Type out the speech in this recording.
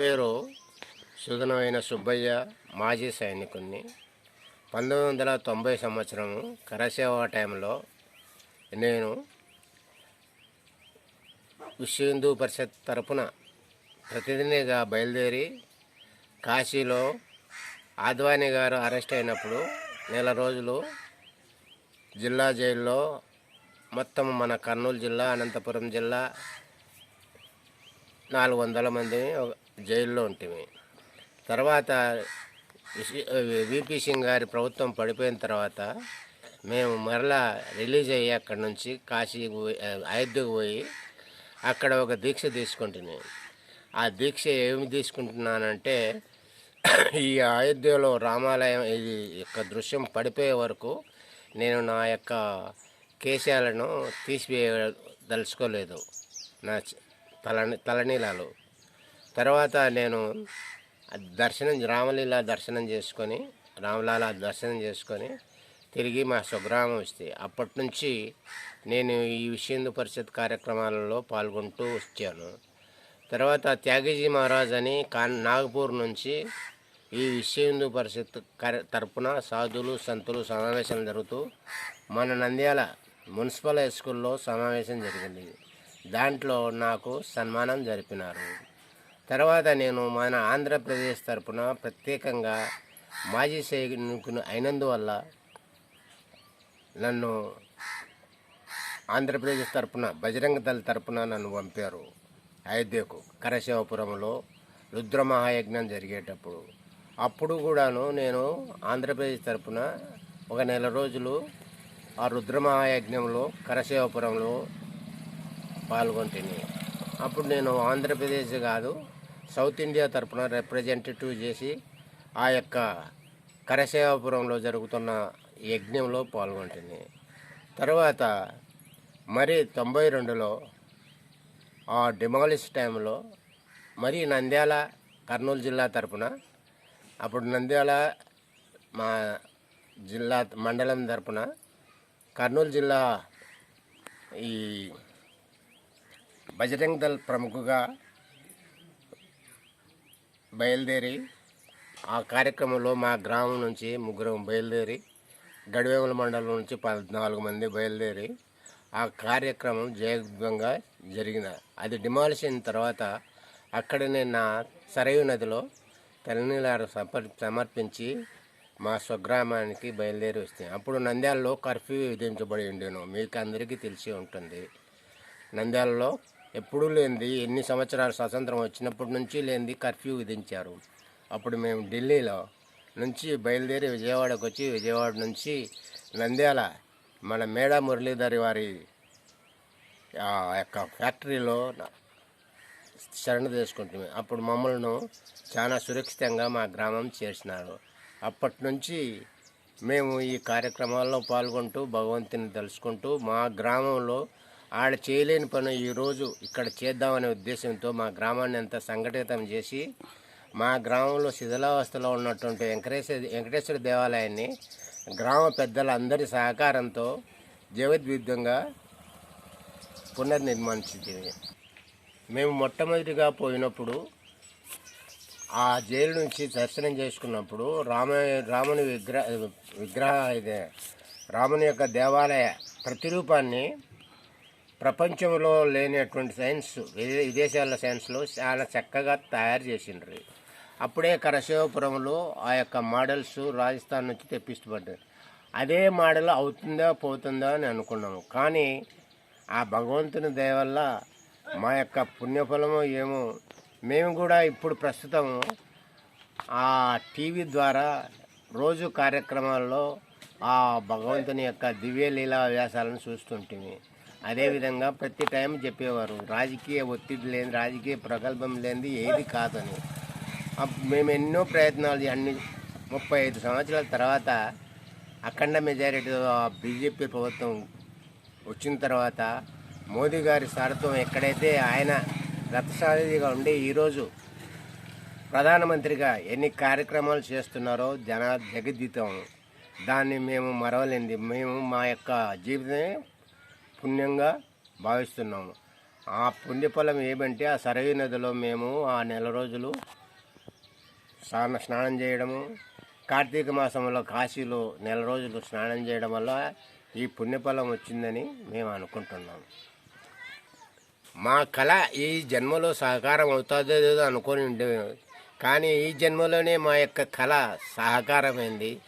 పేరు సుధనమైన సుబ్బయ్య మాజీ సైనికుణ్ణి. పంతొమ్మిది వందల తొంభై సంవత్సరం కరసేవ టైంలో నేను విశ్వ హిందూ పరిషత్ తరపున ప్రతినిధిగా బయలుదేరి కాశీలో ఆద్వాని గారు అరెస్ట్ అయినప్పుడు నెల రోజులు జిల్లా జైల్లో మొత్తం మన కర్నూలు జిల్లా అనంతపురం జిల్లా నాలుగు వందల మంది ఒక జైల్లో ఉంటిమి. తర్వాత విపి సింగ్ గారి ప్రభుత్వం పడిపోయిన తర్వాత మేము మరలా రిలీజ్ అయ్యి అక్కడి నుంచి కాశీ పోయి అయోధ్యకు పోయి అక్కడ ఒక దీక్ష తీసుకుంటుంది ఆ దీక్ష ఏమి తీసుకుంటున్నానంటే ఈ అయోధ్యలో రామాలయం ఇది యొక్క దృశ్యం పడిపోయే వరకు నేను నా యొక్క కేశాలను తీసివేయదలుచుకోలేదు. నా తలని తలనీలాలు. తర్వాత నేను దర్శనం రామలీల దర్శనం చేసుకొని రామలాల దర్శనం చేసుకొని తిరిగి మా స్వగ్రామం వస్తే అప్పటి నుంచి నేను ఈ హిందూ పరిషత్ కార్యక్రమాలలో పాల్గొంటూ వచ్చాను. తర్వాత త్యాగీజీ మహారాజ్ అని కాన్ నాగపూర్ నుంచి ఈ విశ్వ హిందూ పరిషత్ కార్య తరపున సాధువులు సంతులు సమావేశం జరుగుతూ మన నంద్యాల మున్సిపల్ హై స్కూల్లో సమావేశం జరిగింది. దాంట్లో నాకు సన్మానం జరిపినారు. తర్వాత నేను మన ఆంధ్రప్రదేశ్ తరపున ప్రత్యేకంగా మాజీ సైనికుని అయినందువల్ల నన్ను ఆంధ్రప్రదేశ్ తరపున బజరంగ దళ తరపున నన్ను పంపారు. అయోధ్యకు కరశివపురంలో రుద్రమహాయజ్ఞం జరిగేటప్పుడు. అప్పుడు కూడాను నేను ఆంధ్రప్రదేశ్ తరపున ఒక నెల రోజులు ఆ రుద్రమహాయజ్ఞంలో కరశివపురంలో పాల్గొంటుంది అప్పుడు నేను ఆంధ్రప్రదేశ్ కాదు సౌత్ ఇండియా తరపున రిప్రజెంటేటివ్ చేసి ఆ యొక్క కరసేవాపురంలో జరుగుతున్న యజ్ఞంలో పాల్గొంటుంది. తర్వాత మరి తొంభై రెండులో ఆ డిమాలిష్ టైంలో మరి నంద్యాల కర్నూలు జిల్లా తరపున అప్పుడు నంద్యాల మా జిల్లా మండలం తరపున కర్నూలు జిల్లా ఈ బజరంగ్ దళ్ ప్రముఖగా బయలుదేరి ఆ కార్యక్రమంలో మా గ్రామం నుంచి ముగ్గురు బయలుదేరి గడివేముల మండలం నుంచి పద్నాలుగు మంది బయలుదేరి ఆ కార్యక్రమం జయగ్రంగా జరిగిన అది డిమాలిషన్ తర్వాత అక్కడనే నా సరయు నదిలో తెల్లనీలారు సమర్ సమర్పించి మా స్వగ్రామానికి బయలుదేరి వస్తాయి అప్పుడు నంద్యాలలో కర్ఫ్యూ విధించబడి ఉండేను. మీకు అందరికీ తెలిసి ఉంటుంది. నంద్యాలలో ఎప్పుడూ లేనిది ఎన్ని సంవత్సరాలు స్వతంత్రం వచ్చినప్పటి నుంచి లేనిది కర్ఫ్యూ విధించారు. అప్పుడు మేము ఢిల్లీలో నుంచి బయలుదేరి విజయవాడకు వచ్చి విజయవాడ నుంచి నంద్యాల మన మేడా మురళీధరి వారి ఆ యొక్క ఫ్యాక్టరీలో శరణ తీసుకుంటుంది అప్పుడు మమ్మల్ని చాలా సురక్షితంగా మా గ్రామం చేసినారు అప్పటి నుంచి మేము ఈ కార్యక్రమాల్లో పాల్గొంటూ భగవంతుని తెలుసుకుంటూ మా గ్రామంలో ఆడ చేయలేని పని ఈరోజు ఇక్కడ చేద్దామనే ఉద్దేశంతో మా గ్రామాన్ని అంతా సంఘటితం చేసి మా గ్రామంలో శిథిలావస్థలో ఉన్నటువంటి వెంకటేశ్వర వెంకటేశ్వర దేవాలయాన్ని గ్రామ పెద్దల అందరి సహకారంతో జగద్విద్యంగా పునర్నిర్మించింది మేము మొట్టమొదటిగా పోయినప్పుడు ఆ జైలు నుంచి దర్శనం చేసుకున్నప్పుడు రామ రాముని విగ్రహ విగ్రహ ఇదే రాముని యొక్క దేవాలయ ప్రతిరూపాన్ని ప్రపంచంలో లేనటువంటి సైన్స్ విదేశాల సైన్స్లో చాలా చక్కగా తయారు చేసిండ్రు. అప్పుడే కరశివపురంలో ఆ యొక్క మోడల్స్ రాజస్థాన్ నుంచి తెప్పించబడ్డాయి అదే మోడల్ అవుతుందా పోతుందా అని అనుకున్నాము కానీ ఆ భగవంతుని దయ వల్ల మా యొక్క పుణ్యఫలమో ఏమో మేము కూడా ఇప్పుడు ప్రస్తుతం ఆ టీవీ ద్వారా రోజు కార్యక్రమాల్లో ఆ భగవంతుని యొక్క దివ్య లీలా వ్యాసాలను చూస్తుంటిమి. అదేవిధంగా ప్రతి టైం చెప్పేవారు రాజకీయ ఒత్తిడి లేని రాజకీయ ప్రగల్భం లేనిది ఏది కాదని. అప్- మేము ఎన్నో ప్రయత్నాలు అన్ని ముప్పై ఐదు సంవత్సరాల తర్వాత అఖండ మెజారిటీ బీజేపీ ప్రభుత్వం వచ్చిన తర్వాత మోదీ గారి సారత్వం ఎక్కడైతే ఆయన రథసారథిగా ఉండి ఈరోజు ప్రధానమంత్రిగా ఎన్ని కార్యక్రమాలు చేస్తున్నారో జన జగద్దితం దాన్ని మేము మరవలేంది మేము మా యొక్క జీవితమే పుణ్యంగా భావిస్తున్నాము. ఆ పుణ్యఫలం ఏమంటే ఆ సరయు నదిలో మేము ఆ నెల రోజులు స్నాన స్నానం చేయడము. కార్తీక మాసంలో కాశీలో నెల రోజులు స్నానం చేయడం వల్ల ఈ పుణ్యఫలం వచ్చిందని మేము అనుకుంటున్నాము. మా కళ ఈ జన్మలో సహకారం అవుతుందో లేదో అనుకొని ఉండే కానీ ఈ జన్మలోనే మా యొక్క కళ సహకారమైంది.